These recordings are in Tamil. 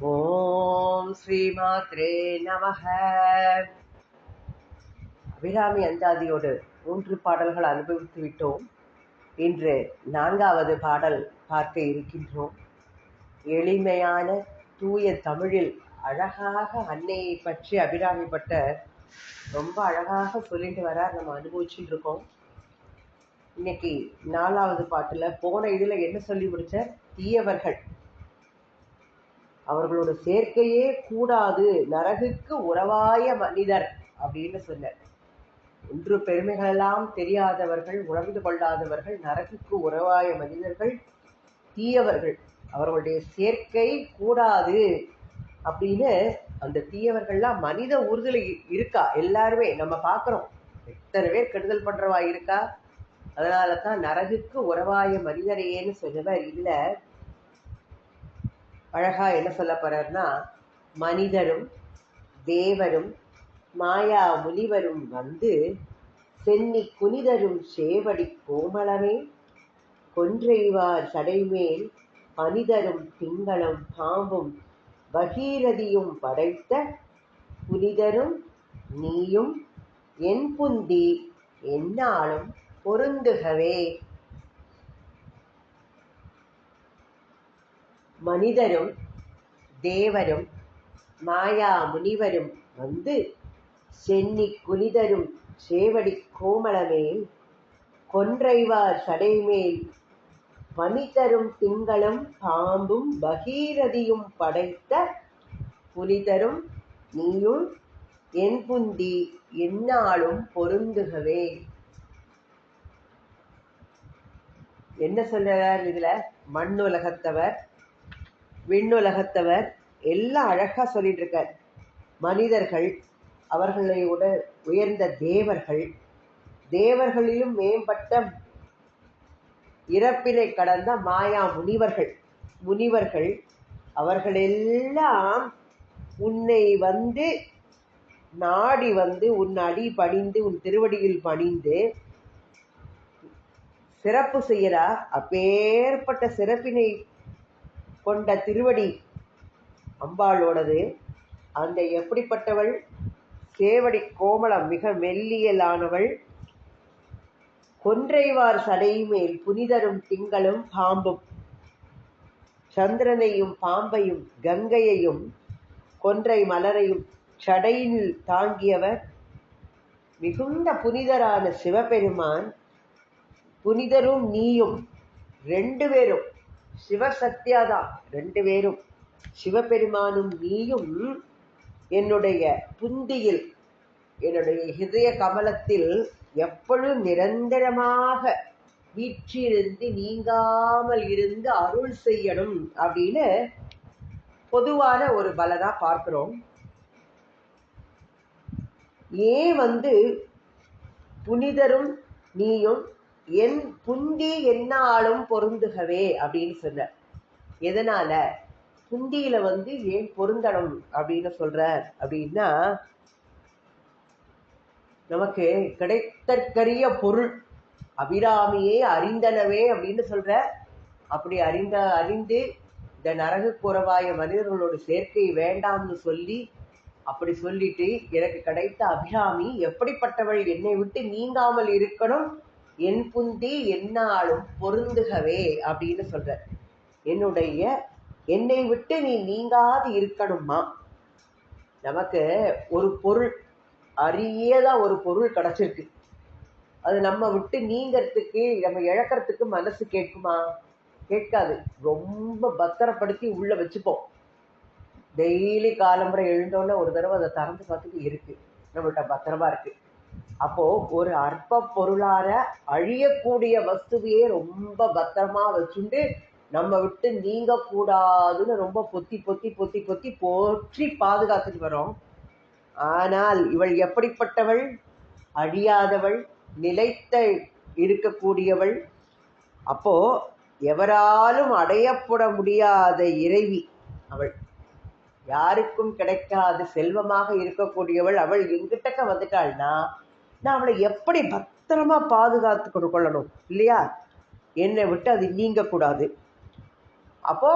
ஓம் ஸ்ரீமாத்ரே நமக. அபிராமி அந்தாதியோடு மூன்று பாடல்கள் அனுபவித்து விட்டோம். இன்று நான்காவது பாடல் பார்க்க இருக்கின்றோம். எளிமையான தூய தமிழில் அழகாக அன்னையை பற்றி அபிராமி பட்டர் ரொம்ப அழகாக சொல்லிட்டு வர நம்ம அனுபவிச்சுட்டு இருக்கோம். இன்னைக்கு நாலாவது பாட்டில் போன இதில் என்ன சொல்லி முடிச்ச தீயவர்கள். அவர்களோட சேர்க்கையே கூடாது. நரகுக்கு உறவாய மனிதர் அப்படின்னு சொன்னார் ஒன்று பெருமைகளெல்லாம் தெரியாதவர்கள் உணர்ந்து கொள்ளாதவர்கள் நரகுக்கு உறவாய மனிதர்கள் தீயவர்கள். அவர்களுடைய சேர்க்கை கூடாது அப்படின்னு அந்த தீயவர்கள்லாம் மனித உறுதலை இருக்கா? எல்லாருமே நம்ம பார்க்குறோம் எத்தனை பேர் கெடுதல் பண்றவா இருக்கா? அதனால தான் நரகுக்கு உறவாய மனிதரையேன்னு சொன்னவர் இல்லை அழகாக என்ன சொல்ல போகிறாருன்னா மனிதரும் தேவரும் மாயா முனிவரும் வந்து சென்னி குனிதரும் சேவடி கோமளமே. கொன்றைவார் சடைமேல் மனிதரும் திங்களும் பாம்பும் பகீரதியும் படைத்த புனிதரும் நீயும் என் புந்தி என்னாலும் பொருந்துகவே. மனிதரும் தேவரும் மாயா முனிவரும் வந்து சென்னி குனிதரும் சேவடி கோமளமேல் கொன்றைவார் சடைமேல் பனிதரும் திங்களும் பாம்பும் பகீரதியும் படைத்த புனிதரும் நீயும் என் புந்தி எந்நாளும் பொருந்துகவே. என்ன சொல்றார் இதுல? மண்ணுலகத்தவர். விண்ணுலகத்தவர் எல்லாம் அழகாக சொல்லிட்டு இருக்கார் மனிதர்கள் அவர்களை உட உயர்ந்த தேவர்கள் தேவர்களிலும் மேம்பட்ட இறப்பினை கடந்த மாயா முனிவர்கள். முனிவர்கள் அவர்களெல்லாம் உன்னை வந்து நாடி வந்து உன் அடி பணிந்து உன் திருவடியில் பணிந்து சிறப்பு செய்யறா. அப்பேற்பட்ட சிறப்பினை கொண்ட திருவடி அம்பாளோடது. அந்த எப்படிப்பட்டவள்? சேவடி கோமளம் மிக மெல்லியலானவள். கொன்றைவார் சடையுமேல் புனிதரும் திங்களும் பாம்பும். சந்திரனையும் பாம்பையும் கங்கையையும் கொன்றை மலரையும் சடையில் தாங்கியவர் மிகுந்த புனிதரான சிவபெருமான். புனிதரும் நீயும் ரெண்டு பேரும் சிவசத்யாதான் ரெண்டு பேரும். சிவபெருமானும் நீயும் என்னுடைய புந்தியில் என்னுடைய ஹிருதய கமலத்தில் எப்பொழுதும் நிரந்தரமாக வீற்றிருந்து நீங்காமல் இருந்து அருள் செய்யணும் அப்படின்னு பொதுவான ஒரு பலனா பார்க்கிறோம். ஏன் வந்து புனிதரும் நீயும் என் புண்டி என்னாலும் பொருந்துகவே அப்படின்னு சொன்னார். எதனால? புண்டியில வந்து ஏன் பொருந்தணும் அப்படின்னு சொல்றார் அப்படின்னா நமக்கு கிடைத்தற்கரிய பொருள் அபிராமியே அறிந்தனவே அப்படின்னு சொல்ற அப்படி அறிந்த அறிந்து இந்த நரகு குறவாய மனிதர்களோட சேர்க்கை வேண்டாம்னு சொல்லி அப்படி சொல்லிட்டு எனக்கு கிடைத்த அபிராமி எப்படிப்பட்டவள்? என்னை விட்டு நீங்காமல் இருக்கணும். என் புந்தி என்னாலும் பொருந்துகவே அப்படின்னு சொல்ற என்னுடைய என்னை விட்டு நீ நீங்காது இருக்கணுமா? நமக்கு ஒரு பொருள் அரியதா ஒரு பொருள் கிடைச்சிருக்கு. அது நம்ம விட்டு நீங்கிறதுக்கு நம்ம இழக்கிறதுக்கு மனசு கேட்குமா? கேட்காது. ரொம்ப பத்திரப்படுத்தி உள்ள வச்சுப்போம். டெய்லி காலம்புரை எழுந்தோன்னே ஒரு தடவை அதை திறந்து பார்த்துட்டு இருக்கு. நம்மள்கிட்ட பத்திரமா இருக்கு. அப்போ ஒரு அற்ப பொருளார அழியக்கூடிய வஸ்துவையே ரொம்ப பத்திரமா வச்சுண்டு நம்ம விட்டு நீங்க கூடாதுன்னு ரொம்ப பொத்தி பொத்தி பொத்தி பொத்தி போற்றி பாதுகாத்துட்டு வரோம் ஆனால் இவள் எப்படிப்பட்டவள்? அழியாதவள் நிலைத்த இருக்கக்கூடியவள். அப்போ எவராலும் அடையப்பட முடியாத இறைவி அவள். யாருக்கும் கிடைக்காத செல்வமாக இருக்கக்கூடியவள் அவள். எங்கிட்டக்க வந்துட்டாள்னா நான் அவளை எப்படி பத்திரமா பாதுகாத்து கொண்டு கொள்ளணும் இல்லையா? என்னை விட்டு அது நீங்கக்கூடாது. அப்போ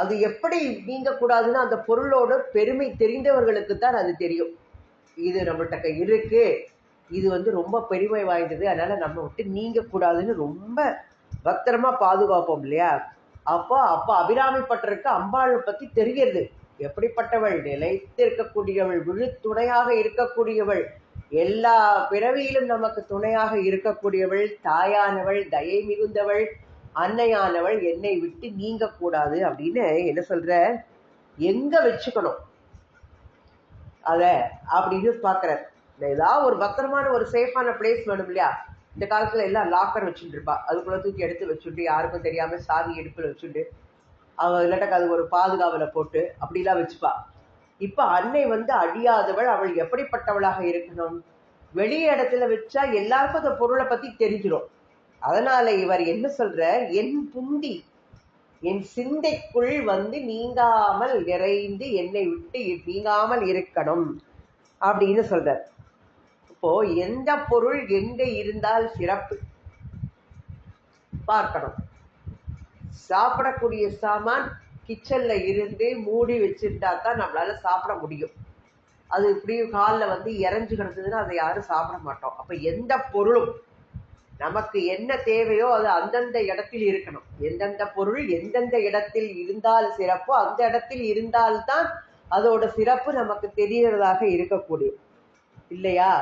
அது எப்படி நீங்கக்கூடாதுன்னு அந்த பொருளோட பெருமை தெரிந்தவர்களுக்கு தான் அது தெரியும். இது நம்மள்கிட்ட இருக்கு. இது வந்து ரொம்ப பெருமை வாய்ந்தது. அதனால நம்ம விட்டு நீங்கக்கூடாதுன்னு ரொம்ப பத்திரமா பாதுகாப்போம் இல்லையா? அப்போ அப்போ அபிராமிப்பட்டருக்கு அம்பாளை பற்றி தெரிகிறது. எப்படிப்பட்டவள்? நிலைத்து இருக்கக்கூடியவள் இருக்கக்கூடியவள். எல்லா பிறவியிலும் நமக்கு துணையாக இருக்கக்கூடியவள் தாயானவள் தயை மிகுந்தவள் அன்னையானவள் என்னை விட்டு நீங்க கூடாது அப்படின்னு என்ன சொல்ற? எங்க வச்சுக்கணும்? அத அப்படின்னு பாக்குறார். ஏதாவது ஒரு பத்திரமான ஒரு சேஃபான பிளேஸ் வேணும் இல்லையா? இந்த காலத்துல எல்லாம் லாக்கர் வச்சுட்டு இருப்பா. அதுக்குள்ள தூக்கி எடுத்து வச்சுட்டு யாருக்கும் தெரியாம சாவி எடுப்புல வச்சுட்டு அவ இல்லாட்டக்கு அது ஒரு பாதுகாவல போட்டு அப்படிலாம் வச்சுப்பா. இப்ப அன்னை வந்து அழியாதவள் அவள் எப்படிப்பட்டவளாக இருக்கணும்? வெளி இடத்துல வச்சா எல்லாருக்கும் அந்த பொருளை பத்தி தெரிஞ்சிடும் அதனால இவர் என்ன சொல்ற என் புந்தி என் சிந்தைக்குள் வந்து நீங்காமல் நிறைந்து என்னை விட்டு நீங்காமல் இருக்கணும் அப்படின்னு சொல்றார். இப்போ எந்த பொருள் எங்க இருந்தால் சிறப்பு? பார்க்கணும். சாப்பிடக்கூடிய சாமான் கிச்சனில் இருந்து மூடி வச்சிருந்தா தான் நம்மளால் சாப்பிட முடியும். அது இப்படி காலில் வந்து இறஞ்சு கிடந்ததுன்னா அதை யாரும் சாப்பிட மாட்டோம். அப்போ எந்த பொருளும் நமக்கு என்ன தேவையோ அது அந்தந்த இடத்தில் இருக்கணும். எந்தெந்த பொருள் எந்தெந்த இடத்தில் இருந்தால் சிறப்போ அந்த இடத்தில் இருந்தால்தான் அதோட சிறப்பு நமக்கு தெரியறதாக இருக்கக்கூடியும் இல்லையா?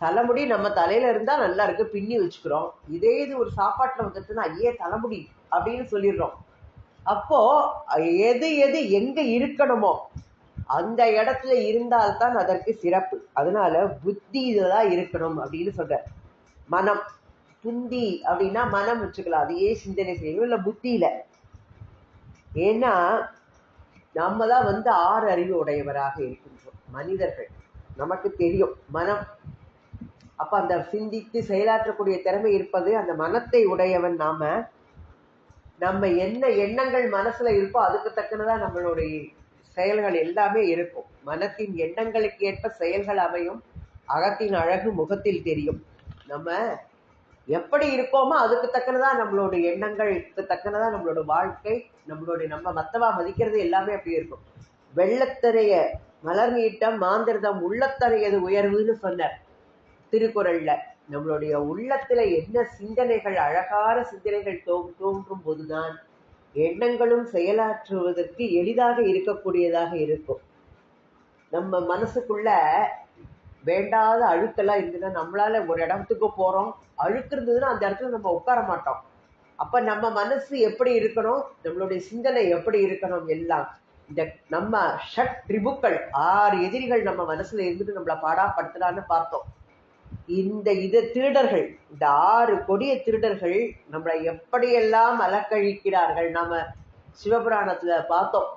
தலைமுடி நம்ம தலையில இருந்தா நல்லா இருக்கு. பின்னி வச்சுக்கிறோம். இதே இது ஒரு சாப்பாட்டுல வந்துட்டுன்னா ஐயே தலைமுடி அப்படின்னு சொல்லிடுறோம். அப்போ எது எது எங்க இருக்கணுமோ அந்த இடத்துல இருந்தால்தான் அதற்கு சிறப்பு. அதனால புத்தி இதெல்லாம் இருக்கணும் அப்படின்னு சொல்ற மனம். புந்தி அப்படின்னா மனம் வச்சுக்கலாம். அதையே சிந்தனை செய்யணும். இல்லை புத்தியில. ஏன்னா நம்ம தான் வந்து ஆறு அறிவு உடையவராக இருக்கின்றோம். மனிதர்கள். நமக்கு தெரியும். மனம். அப்ப அந்த சிந்தித்து செயலாற்றக்கூடிய திறமை இருப்பது அந்த மனத்தை உடையவன் நாம நம்ம என்ன எண்ணங்கள் மனசுல இருக்கோ அதுக்கு தக்கனதான் நம்மளுடைய செயல்கள் எல்லாமே இருக்கும். மனத்தின் எண்ணங்களுக்கு ஏற்ப செயல்கள் அமையும். அகத்தின் அழகு முகத்தில் தெரியும். நம்ம எப்படி இருக்கோமோ அதுக்கு தக்கனதான் நம்மளோட எண்ணங்களுக்கு தக்கனதா நம்மளோட வாழ்க்கை நம்மளுடைய நம்ம மத்தவா மதிக்கிறது எல்லாமே அப்படி இருக்கும். வெள்ளத்தரைய மலர் நீட்டம் மாந்திரதம் உள்ளத்தரையது உயர்வுன்னு சொன்னார். திருக்குறள்ல. நம்மளுடைய உள்ளத்துல என்ன சிந்தனைகள் அழகான சிந்தனைகள் தோ தோன்றும் போதுதான் எண்ணங்களும் செயலாற்றுவதற்கு எளிதாக இருக்கக்கூடியதாக இருக்கும். நம்ம மனசுக்குள்ள வேண்டாத அழுக்கெல்லாம் இருந்ததுன்னா நம்மளால ஒரு இடத்துக்கு போறோம். அழுக்கு இருந்ததுன்னா அந்த இடத்துல நம்ம உட்கார மாட்டோம். அப்ப நம்ம மனசு எப்படி இருக்கணும்? நம்மளுடைய சிந்தனை எப்படி இருக்கணும் எல்லாம். இந்த நம்ம ஷட் ரிபுக்கள் ஆறு எதிரிகள் நம்ம மனசுல இருந்துட்டு நம்மளை பாடாப்படுத்தலான்னு பார்த்தோம். இந்த இது திருடர்கள் இந்த ஆறு கொடிய திருடர்கள் நம்மளை எப்படியெல்லாம் அலக்கழிக்கிறார்கள் நாம சிவபுராணத்துல பார்த்தோம்.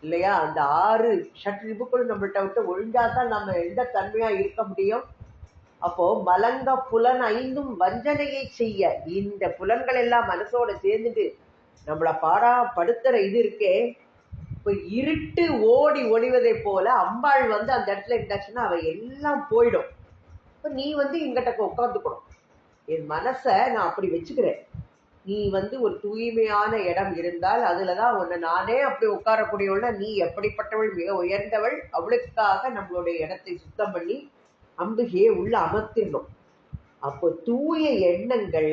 இல்லையா? அந்த ஆறு ஷட்ரிபுக்களும் நம்மள்கிட்ட விட்டு ஒழிஞ்சாதான் நம்ம எந்த தன்மையா இருக்க முடியும்? அப்போ மலங்க புலன் ஐந்தும் வஞ்சனையை செய்ய இந்த புலன்கள் எல்லாம் மனசோட சேர்ந்துட்டு நம்மளை பாடா படுத்துற இது இருக்கே. இப்போ இருட்டு ஓடி ஒளிவதை போல அம்பாள் வந்து அந்த இடத்துல இருந்தாச்சுன்னா அவ எல்லாம் போயிடும். இப்போ நீ வந்து எங்கிட்ட உட்காந்துக்கணும் என் மனசை நான் அப்படி வச்சுக்கிறேன். நீ வந்து ஒரு தூய்மையான இடம் இருந்தால் அதுல தான் உன்னை நானே அப்படி உட்காரக்கூடியவள்னா நீ எப்படிப்பட்டவள் மிக உயர்ந்தவள் அவளுக்காக நம்மளுடைய இடத்தை சுத்தம் பண்ணி அம்பிகையை உள்ள அமர்த்திடணும். அப்போ தூய எண்ணங்கள்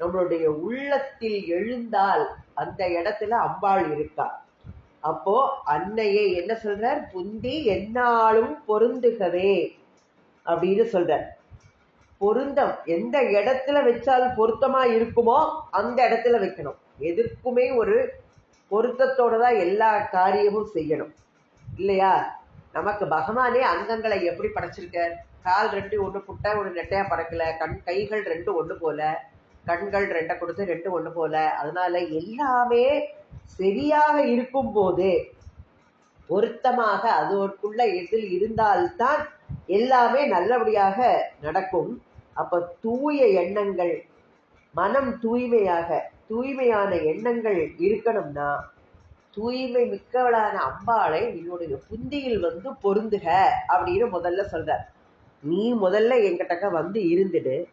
நம்மளுடைய உள்ளத்தில் எழுந்தால் அந்த இடத்துல அம்பாள் இருக்கா. அப்போ அன்னையை என்ன சொல்றார்? புந்தி என்னாலும் பொருந்துகவே. அப்படின்னு சொல்றார். பொருந்தம் எந்த இடத்துல வச்சால் பொருத்தமா இருக்குமோ அந்த இடத்துல வைக்கணும். எதற்குமே ஒரு பொருத்தத்தோட தான் எல்லா காரியமும் செய்யணும். இல்லையா? நமக்கு பகவானே அங்கங்களை எப்படி படைச்சிருக்க கால் ரெண்டு ஒன்று புட்டை ஒன்று நெட்டையாக பறக்கல. கண் கைகள் ரெண்டு ஒன்று போல. கண்கள் ரெண்டை கொடுத்து ரெண்டு ஒன்று போல. அதனால எல்லாமே சரியாக இருக்கும் போது பொருத்தமாக அதற்குள்ள எதில் இருந்தால்தான் எல்லாமே நல்லபடியாக நடக்கும். அப்ப தூய எண்ணங்கள் மனம் தூய்மையாக தூய்மையான எண்ணங்கள் இருக்கணும்னா தூய்மை மிக்கவளான அம்பாளை என்னுடைய புந்தியில் வந்து பொருந்துக அப்படின்னு முதல்ல சொல்ற நீ முதல்ல எங்கிட்டக்க வந்து இருந்துடு.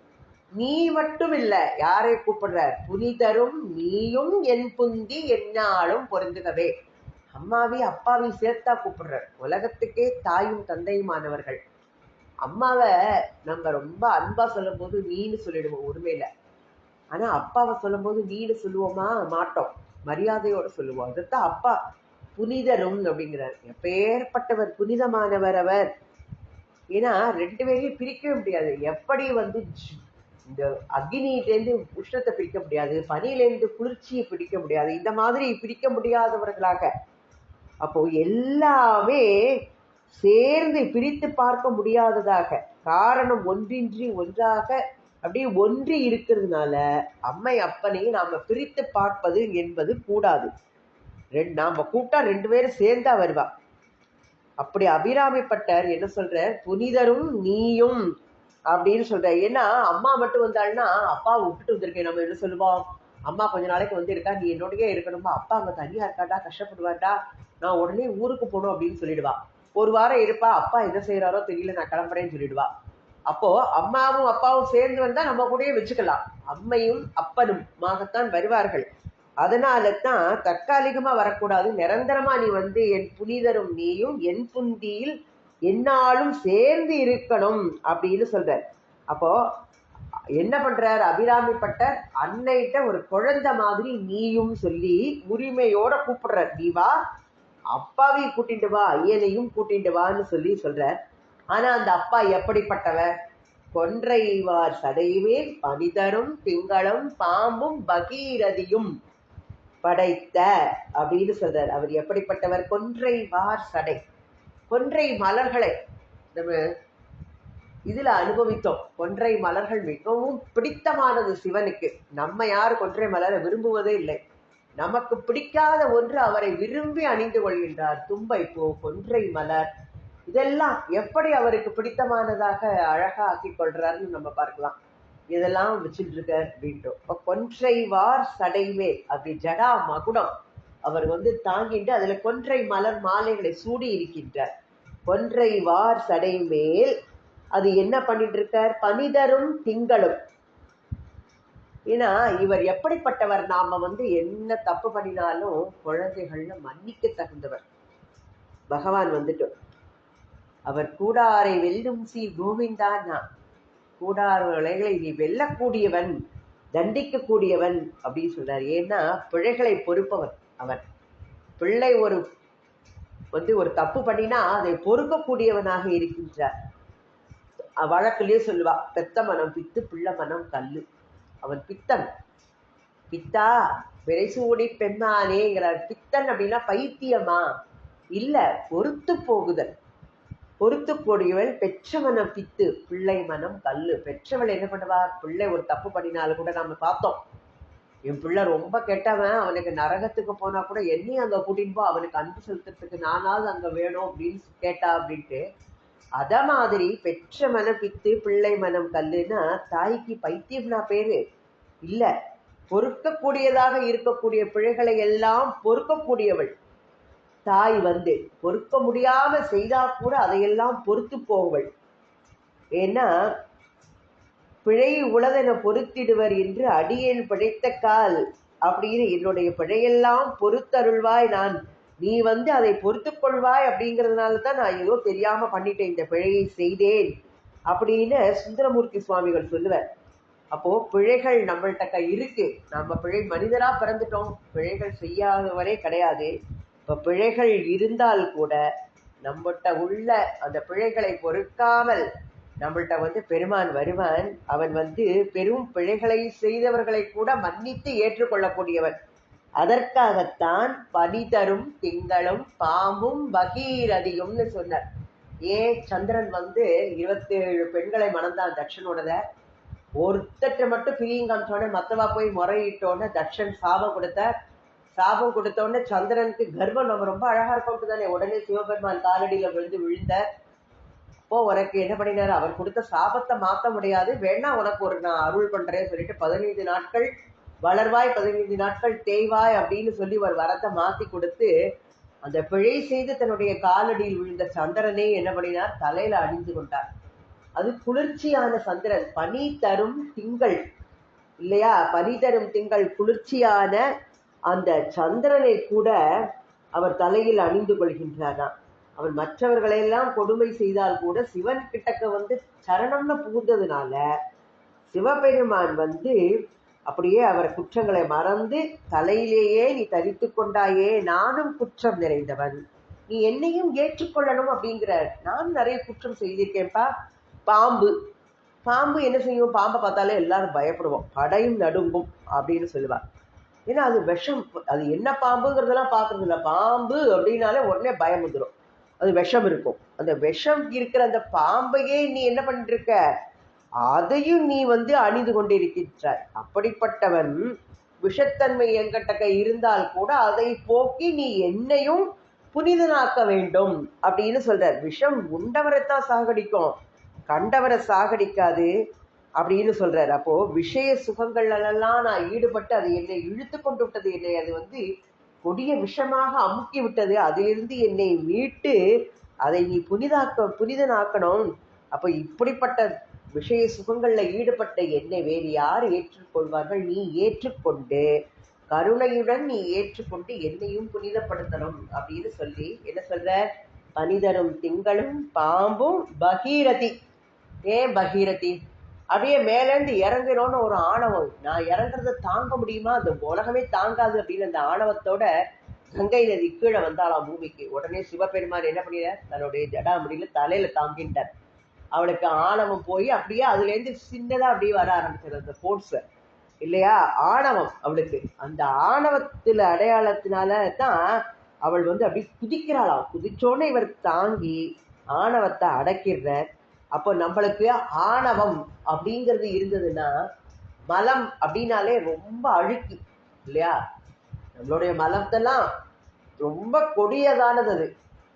நீ மட்டும் இல்ல யாரை கூப்பிடுற புனிதரும் நீயும் என் புந்தி என்னாலும் பொருந்துகவே. அம்மாவி அப்பாவி சேர்த்தா கூப்பிடுற உலகத்துக்கே தாயும் தந்தையுமானவர்கள். அம்மாவை நம்ம ரொம்ப அன்பா சொல்லும்போது நீனு சொல்லிடுவோம் உரிமையில. ஆனா அப்பாவை சொல்லும்போது நீனு சொல்லுவோமா? மாட்டோம். மரியாதையோட சொல்லுவோம். அதுதான் அப்பா புனிதரும் அப்படிங்கிறார். எப்பேற்பட்டவர் புனிதமானவர் அவர். ஏன்னா ரெண்டு பேரையும் பிரிக்கவே முடியாது. எப்படி வந்து இந்த அக்னியிலேருந்து உஷ்ணத்தை பிரிக்க முடியாது பனியிலேருந்து குளிர்ச்சியை பிரிக்க முடியாது இந்த மாதிரி பிரிக்க முடியாதவர்களாக. அப்போ எல்லாமே சேர்ந்து பிரித்து பார்க்க முடியாததாக காரணம் ஒன்றின்றி ஒன்றாக அப்படியே ஒன்றி இருக்கிறதுனால அம்மை அப்பனையும் நாம பிரித்து பார்ப்பது என்பது கூடாது. ரெண்டு நாம கூப்பிட்டா ரெண்டு பேரும் சேர்ந்தா வருவா. அப்படி அபிராமிப்பட்டர் என்ன சொல்ற புனிதரும் நீயும் அப்படின்னு சொல்ற ஏன்னா அம்மா மட்டும் வந்தாள்னா அப்பாவை விட்டுட்டு வந்திருக்கேன். நம்ம என்ன சொல்லுவோம்? அம்மா கொஞ்ச நாளைக்கு வந்து இருக்கா நீ என்னோடய இருக்கணுமா? அப்பா அங்க தனியா இருக்காடா கஷ்டப்படுவாடா நான் உடனே ஊருக்கு போகணும் அப்படின்னு சொல்லிடுவா. ஒரு வாரம் இருப்பா அப்பா என்ன செய்யறாரோ தெரியல நான் கிளம்புறேன்னு சொல்லிடுவா. அப்போ அம்மாவும் அப்பாவும் சேர்ந்து வந்தா நம்ம கூடயே வச்சுக்கலாம். அம்மையும் அப்பனும் மாகத்தான் வருவார்கள். அதனால தான் தற்காலிகமா வரக்கூடாது. நிரந்தரமா நீ வந்து என் புனிதரும் நீயும் என் புந்தியில் என்னாலும் சேர்ந்து இருக்கணும் அப்படின்னு சொல்ற அப்போ என்ன பண்றார்? அபிராமிப்பட்டர் அன்னைகிட்ட ஒரு குழந்தை மாதிரி நீயும் சொல்லி உரிமையோட கூப்பிடுறார். நீ வா அப்பாவையும் கூட்டிட்டு வா ஐயனையும் கூட்டிட்டு வான்னு சொல்லி சொல்றார். ஆனா அந்த அப்பா எப்படிப்பட்டவர் கொன்றைவார் சடையுமே பனிதரும் திங்களும் பாம்பும் பகீரதியும் படைத்த அப்படின்னு சொல்றார். அவர் எப்படிப்பட்டவர்? கொன்றை வார் சடை. கொன்றை மலர்களை நம்ம இதுல அனுபவித்தோம். கொன்றை மலர்கள் மிகவும் பிடித்தமானது சிவனுக்கு. நம்ம யார் கொன்றை மலரை விரும்புவதே இல்லை. நமக்கு பிடிக்காத ஒன்று அவரை விரும்பி அணிந்து கொள்கின்றார். தும்பை பூ கொன்றை மலர். இதெல்லாம் எப்படி அவருக்கு பிடித்தமானதாக அழகா ஆக்கி கொள்றாருன்னு நம்ம பார்க்கலாம். இதெல்லாம் வச்சுட்டு இருக்கார் அப்படின்ட்டு இப்போ கொன்றை வார் சடைமே அப்படி ஜடா மகுடம். அவர் வந்து தாங்கிட்டு அதுல கொன்றை மலர் மாலைகளை சூடி இருக்கின்றார். கொன்றை வார் சடை மேல் அது என்ன பண்ணிட்டு இருக்கார்? பனிதரும் திங்களும். ஏன்னா இவர் எப்படிப்பட்டவர்? நாம வந்து என்ன தப்பு பண்ணினாலும் குழந்தைகள்ல மன்னிக்க தகுந்தவர். பகவான் வந்துட்டு அவர் கூடாரை வெல்லும் சி கோவிந்தான்னா கூடார விலைகளை நீ வெல்லக்கூடியவன் தண்டிக்கக்கூடியவன் அப்படின்னு சொல்றார். ஏன்னா பிழைகளை பொறுப்பவன் அவன் பிள்ளை ஒரு வந்து ஒரு தப்பு பண்ணினா அதை பொறுக்கக்கூடியவனாக இருக்கின்றார். வழக்குலயே சொல்லுவா பெத்த மனம் பித்து பிள்ளை மனம் கல்லு. அவன் பித்தன். பித்தா விரைசூடி பெண்மானேங்கிறார் பித்தன் அப்படின்னா பைத்தியமா? இல்ல பொறுத்து போகுதல். பொறுத்து கூடியவள் பெற்ற மனம் பித்து பிள்ளை மனம் கல்லு. பெற்றவள் என்ன பண்ணுவா? பிள்ளை ஒரு தப்பு பண்ணினாலும் கூட நாம பார்த்தோம். என் பிள்ளை ரொம்ப கெட்டவன். அவனுக்கு நரகத்துக்கு போனா கூட என்னையும் அங்க கூட்டிட்டு போ. அவனுக்கு அன்பு செலுத்துறதுக்கு நானாவது அங்க வேணும் அப்படின்னு கேட்டா அப்படின்ட்டு அத மாதிரி பெற்ற மனம் பித்து பிள்ளை மனம் கல்லுன்னா தாய்க்கு பைத்தியம்னா பேரு. இல்ல. பொறுக்கக்கூடியதாக இருக்கக்கூடிய பிழைகளை எல்லாம் பொறுக்கக்கூடியவள். தாய் வந்து பொறுக்க முடியாம செய்தா கூட அதையெல்லாம் பொறுத்து போவள். ஏன்னா பிழை உளதென பொறுத்திடுவர் என்று அடியேன் பிழைத்த கால். அப்படின்னு என்னுடைய பிழையெல்லாம் பொறுத்தருள்வாய் நான். நீ வந்து அதை பொறுத்து கொள்வாய் அப்படிங்கிறதுனால தான் நான் ஏதோ தெரியாம பண்ணிட்டேன் இந்த பிழையை செய்தேன் அப்படின்னு சுந்தரமூர்த்தி சுவாமிகள் சொல்லுவார். அப்போ பிழைகள் நம்மள்ட்ட க- இருக்கு. நம்ம பிழை மனிதரா பிறந்துட்டோம். பிழைகள் செய்யாதவரே கிடையாது. இப்ப பிழைகள் இருந்தால் கூட நம்மகிட்ட உள்ள அந்த பிழைகளை பொறுக்காமல் நம்மள்ட்ட வந்து பெருமான் வருவான். அவன் வந்து பெரும் பிழைகளை செய்தவர்களை கூட மன்னித்து ஏற்றுக்கொள்ளக்கூடியவன். அதற்காகத்தான் பனிதரும் திங்களும் பாம்பும் பகீரதியும்னு சொன்னார். ஏன் சந்திரன் வந்து இருபத்தேழு பெண்களை மணந்தான் தட்சனோடத ஒருத்தட்ட மட்டும் பிரியும் காமிச்சோடனே மத்தவா போய் முறையிட்டோன்னே தட்சன் சாபம் கொடுத்தார் சாபம் கொடுத்தோடனே சந்திரனுக்கு கர்வம். நம்ம ரொம்ப அழகா இருக்கோம் தானே உடனே சிவபெருமான் காலடியில விழுந்து விழுந்த. அப்போ உனக்கு என்ன பண்ணினார்? அவர் கொடுத்த சாபத்தை மாத்த முடியாது. வேணா உனக்கு ஒரு நான் அருள் பண்றேன்னு சொல்லிட்டு பதினைந்து நாட்கள் வளர்வாய் பதினைந்து நாட்கள் தேய்வாய் அப்படின்னு சொல்லி ஒரு வரத்தை மாத்தி கொடுத்து அந்த பிழை செய்து தன்னுடைய காலடியில் விழுந்த சந்திரனே என்ன பண்ணினார்? தலையில அணிந்து கொண்டார். அது குளிர்ச்சியான சந்திரன். பனி தரும் திங்கள் இல்லையா? பனி தரும் திங்கள் குளிர்ச்சியான அந்த சந்திரனை கூட அவர் தலையில் அணிந்து கொள்கின்றாராம் அவர் மற்றவர்களையெல்லாம் கொடுமை செய்தால் கூட சிவன் கிட்டக்க வந்து சரணம்னு புகுந்ததுனால சிவபெருமான் வந்து அப்படியே அவர் குற்றங்களை மறந்து தலையிலேயே நீ தரித்து கொண்டாயே நானும் குற்றம் நிறைந்தவன். நீ என்னையும் ஏற்றுக்கொள்ளணும் அப்படிங்கிறார். நான் நிறைய குற்றம் செய்திருக்கேன்ப்பா. பாம்பு. பாம்பு என்ன செய்யும்? பாம்பை பார்த்தாலே எல்லாரும் பயப்படுவோம். படையும் நடுங்கும் அப்படின்னு சொல்லுவார். ஏன்னா அது விஷம் அது என்ன பாம்புங்கிறதெல்லாம் பார்க்கறது இல்லை. பாம்பு அப்படின்னாலே உடனே பயம் வந்துடும் அது விஷம் இருக்கும். அந்த விஷம் இருக்கிற அந்த பாம்பையே நீ என்ன பண்ணிட்டு இருக்க? அதையும் நீ வந்து அணிந்து கொண்டிருக்கின்றாய். அப்படிப்பட்டவன் விஷத்தன்மை எங்கிட்டக்க இருந்தால் கூட அதை போக்கி நீ என்னையும் புனிதனாக்க வேண்டும் அப்படின்னு சொல்றார். விஷம் உண்டவரைத்தான் சாகடிக்கும். கண்டவரை சாகடிக்காது அப்படின்னு சொல்றாரு. அப்போ விஷய சுகங்கள்லாம் நான் ஈடுபட்டு அது என்னை இழுத்து கொண்டு விட்டது என்னை அது வந்து கொடிய விஷமாக அமுக்கி விட்டது. அதிலிருந்து என்னை மீட்டு அதை நீ புனிதாக்க புனிதனாக்கணும். அப்போ இப்படிப்பட்ட விஷய சுகங்களில் ஈடுபட்ட என்னை வேறு யார் ஏற்றுக்கொள்வார்கள்? நீ ஏற்றுக்கொண்டு கருணையுடன் நீ ஏற்றுக்கொண்டு என்னையும் புனிதப்படுத்தணும் அப்படின்னு சொல்லி என்ன சொல்ற? பனிதரும் திங்களும் பாம்பும் பகீரதி. ஏன் பகீரதி? அப்படியே மேலேருந்து இறங்குறோன்னு ஒரு ஆணவம். நான் இறங்குறத தாங்க முடியுமா? அந்த உலகமே தாங்காது அப்படின்னு அந்த ஆணவத்தோட கங்கை நதி கீழே வந்தாளாம் பூமிக்கு. உடனே சிவபெருமான் என்ன பண்ணினார் தன்னுடைய ஜடாமுடியில தலையில தாங்கிட்டார். அவளுக்கு ஆணவம் போய் அப்படியே அதுலேருந்து சின்னதா அப்படியே வர ஆரம்பிச்சது அந்த ஃபோர்ஸ் இல்லையா? ஆணவம் அவளுக்கு. அந்த ஆணவத்துல அடையாளத்தினால தான் அவள் வந்து அப்படி குதிக்கிறாளாம். குதிச்சோன்னே இவர் தாங்கி ஆணவத்தை அடக்கிடுற அப்போ நம்மளுக்கு ஆணவம் அப்படிங்கிறது இருந்ததுன்னா மலம் அப்படின்னாலே ரொம்ப அழுக்கு இல்லையா? நம்மளுடைய மலத்தெல்லாம் ரொம்ப கொடியதானது அது.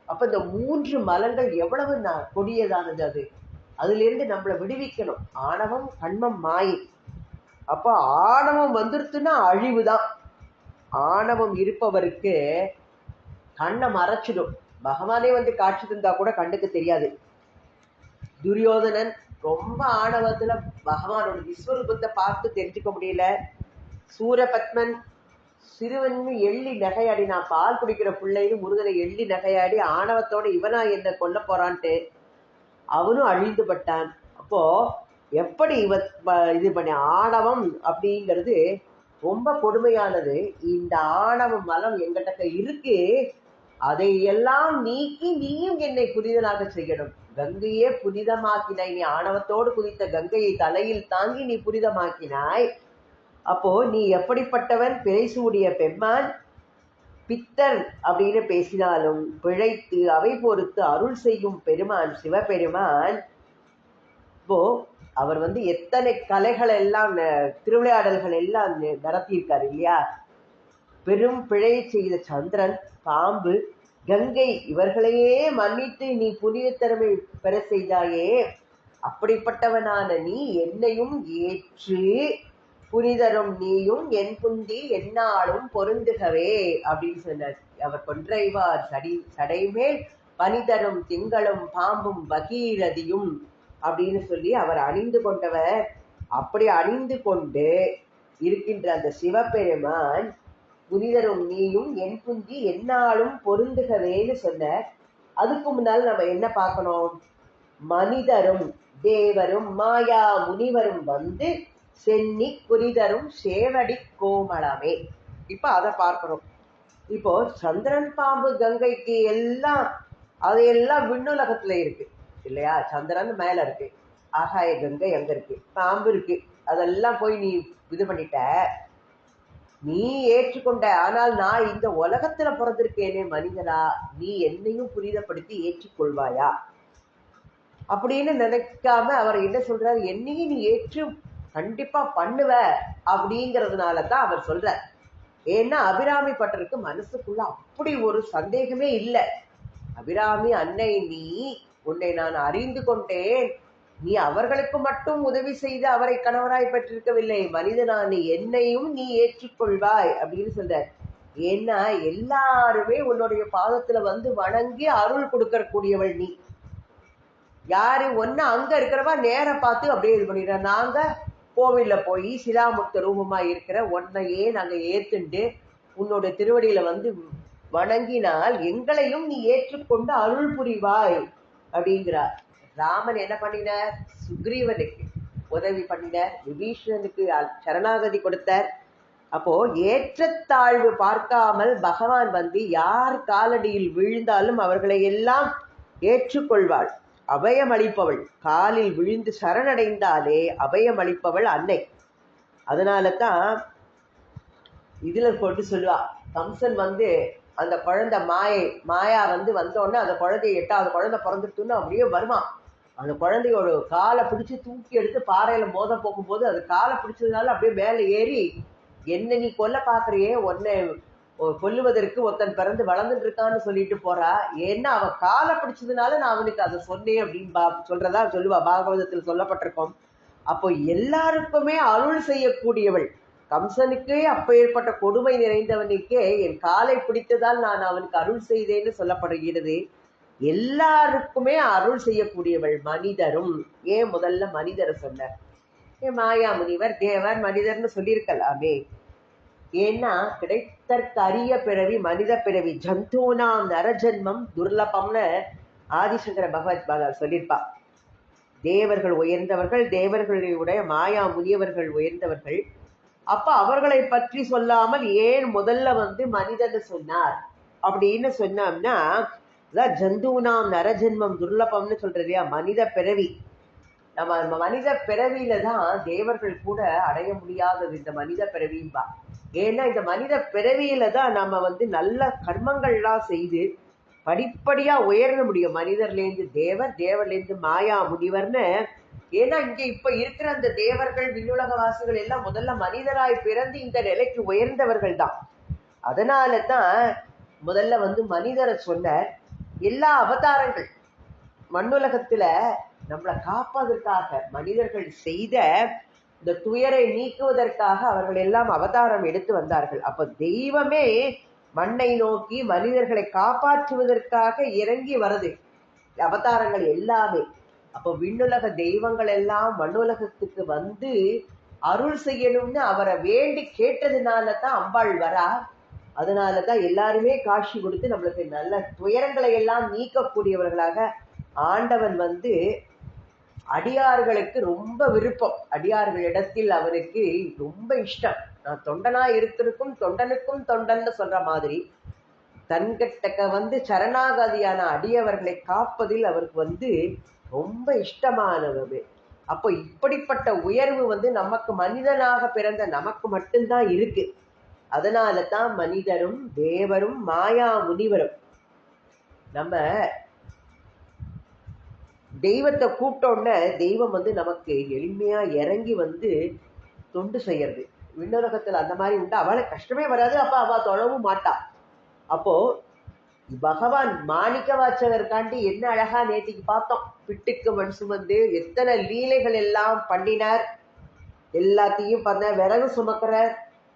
அப்போ இந்த மூன்று மலங்கள் எவ்வளவு கொடியதானது அது. அதிலிருந்து நம்மளை விடுவிக்கணும். ஆணவம் கண்மம் மாயை. அப்போ ஆணவம் வந்துருச்சுன்னா அழிவு தான் ஆணவம் இருப்பவருக்கு கண்ணை மறைச்சிடும். பகவானே வந்து காட்சி தந்தா கூட கண்ணுக்கு தெரியாது. துரியோதனன் ரொம்ப ஆணவத்துல பகவானோட விஸ்வரூபத்தை பார்த்து தெரிஞ்சுக்க முடியல. சூரபத்மன் சிறுவன் எள்ளி நகையாடி நான் பால் குடிக்கிற பிள்ளைன்னு முருகனை எள்ளி நகையாடி ஆணவத்தோட இவனா என்ன கொல்ல போறான்ட்டு அவனும் அழிந்து பட்டான். அப்போ எப்படி இவ இது பண்ணி ஆணவம் அப்படிங்கிறது ரொம்ப கொடுமையானது. இந்த ஆணவ மலம் எங்கிட்ட இருக்கு. அதை எல்லாம் நீக்கி நீயும் என்னை புனிதனாக செய்யணும். கங்கையே புனிதமாக்கினாய். நீ ஆணவத்தோடு குதித்த கங்கையை தலையில் தாங்கி நீ புனிதமாக்கினாய். அப்போ நீ எப்படிப்பட்டவன்? பிழைசூடிய பெம்மான். பித்தர் அப்படின்னு பேசினாலும் பிழைத்து அவை பொறுத்து அருள் செய்யும் பெருமான் சிவபெருமான். இப்போ அவர் வந்து எத்தனை கலைகள் எல்லாம் ந- திருவிளையாடல்கள் எல்லாம் நடத்தியிருக்காரு இல்லையா? பெரும் பிழை செய்த சந்திரன் பாம்பு கங்கை இவர்களையே மன்னித்து நீ புனிதத்தன்மை பெற செய்தாயே. அப்படிப்பட்டவனான நீ என்னையும் ஏற்று புனிதரும் நீயும் என் புந்தி என்னாலும் பொருந்துகவே அப்படின்னு சொன்னார். அவர் கொன்றைவார் சடி சடைமேல் பனிதரும் திங்களும் பாம்பும் பகீரதியும் அப்படின்னு சொல்லி அவர் அணிந்து கொண்டவர். அப்படி அணிந்து கொண்டு இருக்கின்ற அந்த சிவபெருமான் புனிதரும் நீயும் என் புந்தி என்னாலும் பொருந்துகவேன்னு சொன்னார். அதுக்கு முன்னால் நம்ம என்ன பார்க்கணும்? மனிதரும் தேவரும் மாயா முனிவரும் வந்து சென்னி புரிதரும் சேவடி கோமளமே. இப்ப அதை பார்க்கணும். இப்போ சந்திரன் பாம்பு கங்கைக்கு எல்லாம் அது எல்லாம் விண்ணுலகத்துல இருக்கு. இல்லையா? சந்திரன் மேல இருக்கு. ஆகாய கங்கை அங்க இருக்கு. பாம்பு இருக்கு. அதெல்லாம் போய் நீ இது பண்ணிட்ட. நீ ஏற்றுக்கொண்ட ஆனால் நான் இந்த உலகத்துல பிறந்திருக்கேனே மனிதனா நீ என்னையும் புரிதப்படுத்தி ஏற்றுக்கொள்வாயா? அப்படின்னு நினைக்காம அவர் என்ன சொல்றாரு? என்னையும் நீ ஏற்று கண்டிப்பா பண்ணுவ அப்படிங்கிறதுனால தான் அவர் சொல்றார். ஏன்னா அபிராமி பட்டருக்கு மனசுக்குள்ள அப்படி ஒரு சந்தேகமே இல்லை. அபிராமி அன்னை நீ உன்னை நான் அறிந்து கொண்டேன். நீ அவர்களுக்கு மட்டும் உதவி செய்து அவரை கணவராய் பெற்றிருக்கவில்லை. மனிதனான என்னையும் நீ ஏற்றுக்கொள்வாய் அப்படின்னு சொல்றார். ஏன்னா எல்லாருமே உன்னுடைய பாதத்துல வந்து வணங்கி அருள் கொடுக்கக்கூடியவள் நீ. யாரு ஒன்று அங்கே இருக்கிறவா நேர பார்த்து அப்படியே இது பண்ணிடுறா நாங்கள் கோவிலில் போய் சிலாமுத்த ரூபமாக இருக்கிற ஒன்னையே நாங்கள் ஏற்றுண்டு உன்னோட திருவடியில் வந்து வணங்கினால் எங்களையும் நீ ஏற்றுக்கொண்டு அருள் புரிவாய் அப்படிங்கிறார். ராமன் என்ன பண்ணினார்? சுக்ரீவனுக்கு உதவி பண்ணினார். விபீஷணனுக்கு சரணாகதி கொடுத்தார். அப்போ ஏற்றத்தாழ்வு பார்க்காமல் பகவான் வந்து யார் காலடியில் விழுந்தாலும் அவர்களை எல்லாம் ஏற்றுக்கொள்வாள். அபயமளிப்பவள். காலில் விழுந்து சரணடைந்தாலே அபயமளிப்பவள் அன்னை. அதனால தான் இதுல கொண்டு சொல்லுவா கம்சன் வந்து அந்த குழந்தை மாயை மாயா வந்து வந்தோடனே அந்த குழந்தைய எட்டாவது குழந்தை பிறந்துட்டுன்னு அப்படியே வருவான். அந்த குழந்தையோட காலை பிடிச்சி தூக்கி எடுத்து பாறையில மோத போகும்போது அது காலை பிடிச்சதுனால அப்படியே மேலே ஏறி என்ன நீ கொல்ல பாக்குறியே உன்னை கொல்லுவதற்கு ஒருத்தன் பிறந்து வளர்ந்துட்டு இருக்கான்னு சொல்லிட்டு போறா. ஏன்னா அவன் காலை பிடிச்சதுனால நான் அவனுக்கு அதை சொன்னேன் அப்படின்னு பா சொல்றதா சொல்லுவா. பாகவதத்தில் சொல்லப்பட்டிருக்கோம். அப்போ எல்லாருக்குமே அருள் செய்யக்கூடியவள். கம்சனுக்கே அப்பேற்பட்ட கொடுமை நிறைந்தவனுக்கே என் காலை பிடித்ததால் நான் அவனுக்கு அருள் செய்தேன்னு சொல்லப்படுகிறது. எல்லாருக்குமே அருள் செய்யக்கூடியவள் மனிதரும். ஏன் முதல்ல மனிதரை சொன்னார்? ஏன் மாயா முனிவர் தேவர் மனிதர்னு சொல்லியிருக்கலாமே. ஏன்னா கிடைத்தற்கரிய பிறவி மனித பிறவி ஜந்தூனாம் நரஜன்மம் துர்லபம்னு ஆதிசங்கர பகவத் பாதா சொல்லியிருப்பா. தேவர்கள் உயர்ந்தவர்கள் தேவர்களுடைய மாயா முனியவர்கள் உயர்ந்தவர்கள். அப்ப அவர்களை பற்றி சொல்லாமல் ஏன் முதல்ல வந்து மனிதன்னு சொன்னார்? அப்படின்னு சொன்னோம்னா ஜந்துனாம் நரஜென்மம் துர்லபம்னு சொல்றது இல்லையா? மனித பிறவி. நம்ம மனித பிறவியில தான் தேவர்கள் கூட அடைய முடியாதது இந்த மனித பிறவிம்பா ஏன்னா இந்த மனித பிறவியில தான் நம்ம வந்து நல்ல கர்மங்கள்லாம் செய்து படிப்படியா உயர முடியும். மனிதர்லேருந்து தேவர் தேவர்லேருந்து மாயா முனிவர்னு. ஏன்னா இங்க இப்ப இருக்கிற அந்த தேவர்கள் விண்ணுலக வாசிகள் எல்லாம் முதல்ல மனிதராய் பிறந்து இந்த நிலைக்கு உயர்ந்தவர்கள் தான். அதனால தான் முதல்ல வந்து மனிதரை சொன்ன எல்லா அவதாரங்கள். மண்ணுலகத்துல நம்மளை காப்பதற்காக மனிதர்கள் செய்த இந்த துயரை நீக்குவதற்காக அவர்கள் எல்லாம் அவதாரம் எடுத்து வந்தார்கள். அப்ப தெய்வமே மண்ணை நோக்கி மனிதர்களை காப்பாற்றுவதற்காக இறங்கி வருது அவதாரங்கள் எல்லாமே. அப்போ விண்ணுலக தெய்வங்கள் எல்லாம் மண்ணுலகத்துக்கு வந்து அருள் செய்யணும்னு அவரை வேண்டி கேட்டதுனால தான் அம்பாள் வரா. அதனால தான் எல்லாருமே காட்சி கொடுத்து நம்மளுக்கு நல்ல துயரங்களை எல்லாம் நீக்கக்கூடியவர்களாக ஆண்டவன் வந்து அடியார்களுக்கு ரொம்ப விருப்பம். அடியார்களிடத்தில் அவருக்கு ரொம்ப இஷ்டம். நான் தொண்டனா இருக்கிறக்கும் தொண்டனுக்கும் தொண்டன்னு சொல்ற மாதிரி தன்கிட்டக்க வந்து சரணாகதியான அடியவர்களை காப்பதில் அவருக்கு வந்து ரொம்ப இஷ்டமானது. அப்போ இப்படிப்பட்ட உயர்வு வந்து நமக்கு மனிதனாக பிறந்த நமக்கு மட்டும்தான் இருக்கு. அதனால தான் மனிதரும் தேவரும் மாயா முனிவரும். நம்ம தெய்வத்தை கூப்பிட்டோன்னே தெய்வம் வந்து நமக்கு எளிமையாக இறங்கி வந்து தொண்டு செய்யறது. விண்ணுலகத்தில் அந்த மாதிரி உண்டு? அவளை கஷ்டமே வராது. அப்போ அவள் தொழவும் மாட்டா. அப்போ பகவான் மாணிக்க வாச்சகருக்காண்டி என்ன அழகா நேற்றுக்கு பார்த்தோம். பிட்டுக்கு மண் சுமந்து எத்தனை லீலைகள் எல்லாம் பண்ணினார். எல்லாத்தையும் பண்ண விறகு சுமக்கிறார்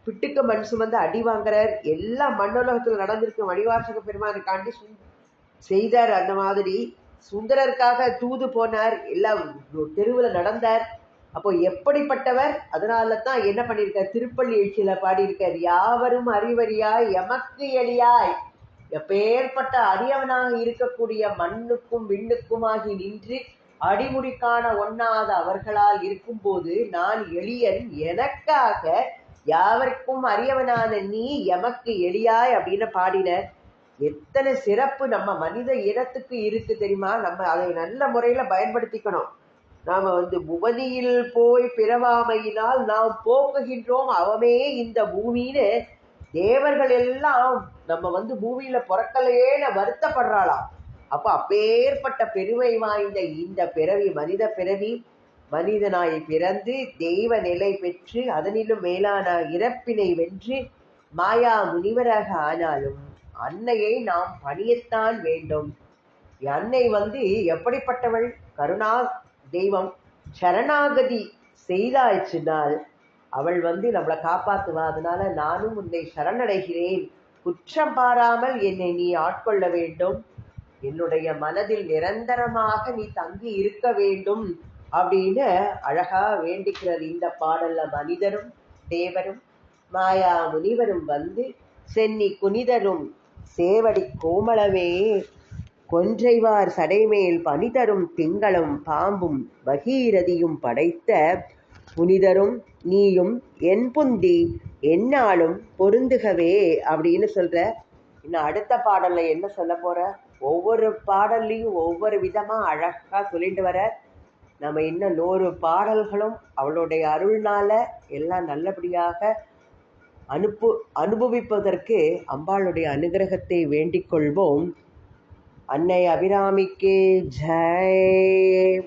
பிட்டுக்கு மண் சுமந்து அடி வாங்குறார். எல்லா மண்ணுலகத்தில் நடந்திருக்கும் மணிவாசக பெருமானுக்காண்டி செய்தார் அந்த மாதிரி. சுந்தரருக்காக தூது போனார். எல்லாம் தெருவில் நடந்தார். அப்போ எப்படிப்பட்டவர்? அதனால தான் என்ன பண்ணியிருக்கார்? திருப்பள்ளி எழுச்சியில பாடியிருக்கார். யாவரும் அறிவறியாய் எமக்கு எளியாய். எப்பேற்பட்ட அரியவனாக இருக்கக்கூடிய மண்ணுக்கும் விண்ணுக்குமாகி நின்று அடிமுடிக்கான ஒண்ணாத அவர்களால் இருக்கும்போது நான் எளியன் எனக்காக யாவருக்கும் அரியவனான நீ எமக்கு எளியாய் அப்படின்னு பாடினர். எத்தனை சிறப்பு நம்ம மனித இனத்துக்கு இருக்கு தெரியுமா? நம்ம அதை நல்ல முறையில பயன்படுத்திக்கணும். நாம வந்து புவனியில் போய் பிறவாமையினால் நாம் போக்குகின்றோம். அவமே இந்த பூமின்னு தேவர்கள் எல்லாம் நம்ம வந்து பூமியில பிறக்கலையேன்னு வருத்தப்படுறாளாம். அப்ப அப்பேற்பட்ட பெருமை வாய்ந்த இந்த பிறவி மனித பிறவி மனிதனாய் பிறந்து தெய்வ நிலை பெற்று அதனிலும் மேலான இறப்பினை வென்று மாயா முனிவராக ஆனாலும் அன்னையை நாம் பணியத்தான் வேண்டும். அன்னை வந்து எப்படிப்பட்டவள்? கருணா தெய்வம். சரணாகதி செய்தாச்சுனால் அவள் வந்து நம்மளை காப்பாத்துவா. அதனால நானும் உன்னை சரணடைகிறேன். குற்றம் பாராமல் என்னை நீ ஆட்கொள்ள வேண்டும். என்னுடைய மனதில் நிரந்தரமாக நீ தங்கி இருக்க வேண்டும் அப்படின்னு அழகா வேண்டிக்கிறார் இந்த பாடல்ல மனிதரும் தேவரும் மாயா முனிவரும் வந்து சென்னி குனிதரும் சேவடி கோமளமே. கொன்றைவார் சடைமேல் பனிதரும் திங்களும் பாம்பும் பகீரதியும் படைத்த புனிதரும் நீயும் என் புந்தி என்னாலும் பொருந்துகவே அப்படின்னு சொல்ற. இன்னும் அடுத்த பாடல்ல என்ன சொல்ல போற? ஒவ்வொரு பாடல்லையும் ஒவ்வொரு விதமா அழகா சொல்லிட்டு வர. நம்ம இன்னும் நூறு பாடல்களும் அவளுடைய அருள்னால எல்லாம் நல்லபடியாக அனுப்பு அனுபவிப்பதற்கு அம்பாளுடைய அனுகிரகத்தை வேண்டிக் கொள்வோம். அன்னை அபிராமிக்கு ஜெய்.